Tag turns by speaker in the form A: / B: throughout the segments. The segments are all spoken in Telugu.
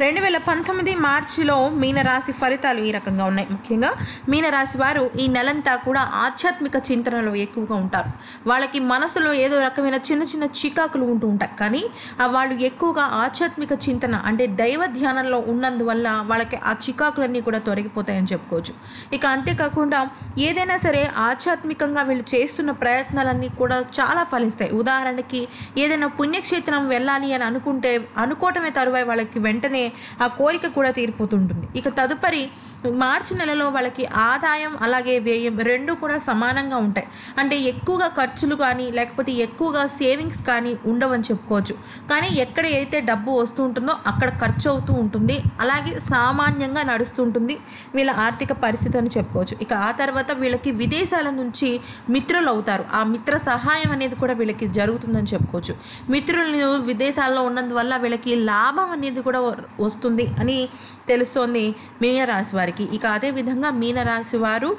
A: రెండు వేల పంతొమ్మిది మార్చిలో మీనరాశి ఫలితాలు ఈ రకంగా ఉన్నాయి. ముఖ్యంగా మీనరాశి వారు ఈ నెలంతా కూడా ఆధ్యాత్మిక చింతనలో ఎక్కువగా ఉంటారు. వాళ్ళకి మనసులో ఏదో రకమైన చిన్న చిన్న చికాకులు ఉంటూ ఉంటాయి. కానీ వాళ్ళు ఎక్కువగా ఆధ్యాత్మిక చింతన అంటే దైవ ధ్యానంలో ఉన్నందువల్ల వాళ్ళకి ఆ చికాకులన్నీ కూడా తొలగిపోతాయని చెప్పుకోవచ్చు. ఇక అంతేకాకుండా ఏదైనా సరే ఆధ్యాత్మికంగా వీళ్ళు చేస్తున్న ప్రయత్నాలన్నీ కూడా చాలా ఫలిస్తాయి. ఉదాహరణకి ఏదైనా పుణ్యక్షేత్రం వెళ్ళాలి అని అనుకుంటే అనుకోవటమే తరువాయి వాళ్ళకి వెంటనే ఆ కోరిక కూడా తీరిపోతుంటుంది. ఇక తదుపరి మార్చి నెలలో వాళ్ళకి ఆదాయం అలాగే వ్యయం రెండు కూడా సమానంగా ఉంటాయి. అంటే ఎక్కువగా ఖర్చులు కానీ లేకపోతే ఎక్కువగా సేవింగ్స్ కానీ ఉండవని చెప్పుకోవచ్చు. కానీ ఎక్కడ అయితే డబ్బు వస్తూ ఉంటుందో అక్కడ ఖర్చు అవుతూ ఉంటుంది. అలాగే సామాన్యంగా నడుస్తుంటుంది వీళ్ళ ఆర్థిక పరిస్థితి అని చెప్పుకోవచ్చు. ఇక ఆ తర్వాత వీళ్ళకి విదేశాల నుంచి మిత్రులు అవుతారు. ఆ మిత్ర సహాయం అనేది కూడా వీళ్ళకి జరుగుతుందని చెప్పుకోవచ్చు. మిత్రులు విదేశాల్లో ఉన్నందువల్ల వీళ్ళకి లాభం అనేది కూడా వస్తుంది అని తెలుస్తోంది మీనరాశి వారికి. ఇక అదేవిధంగా మీనరాశి వారు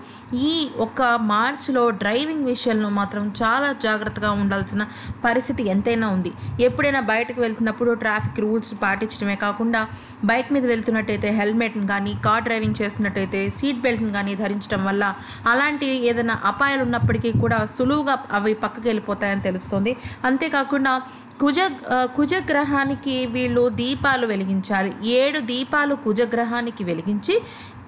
A: ఈ ఒక్క మార్చిలో డ్రైవింగ్ విషయంలో మాత్రం చాలా జాగ్రత్తగా ఉండాల్సిన పరిస్థితి ఎంతైనా ఉంది. ఎప్పుడైనా బయటకు వెళ్తున్నప్పుడు ట్రాఫిక్ రూల్స్ పాటించడమే కాకుండా బైక్ మీద వెళ్తున్నట్టయితే హెల్మెట్ని కానీ కార్ డ్రైవింగ్ చేస్తున్నట్టయితే సీట్ బెల్ట్ని కానీ ధరించడం వల్ల అలాంటి ఏదైనా అపాయాలు ఉన్నప్పటికీ కూడా సులువుగా అవి పక్కకి వెళ్ళిపోతాయని తెలుస్తుంది. అంతేకాకుండా కుజ కుజగ్రహానికి వీళ్ళు దీపాలు వెలిగించాలి. ఏడు దీపాలు కుజగ్రహానికి వెలిగించి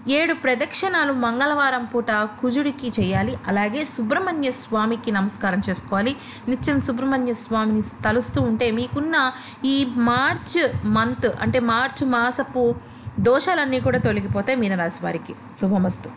A: ఏడు ప్రదక్షిణాలు మంగళవారం పూట కుజుడికి చేయాలి. అలాగే సుబ్రహ్మణ్య స్వామికి నమస్కారం చేసుకోవాలి. నిత్యం సుబ్రహ్మణ్య స్వామిని తలుస్తూ ఉంటే మీకున్న ఈ మార్చ్ మంత్ అంటే మార్చ్ మాసపు దోషాలన్నీ కూడా తొలగిపోతాయి మీనరాశి వారికి. శుభమస్తు.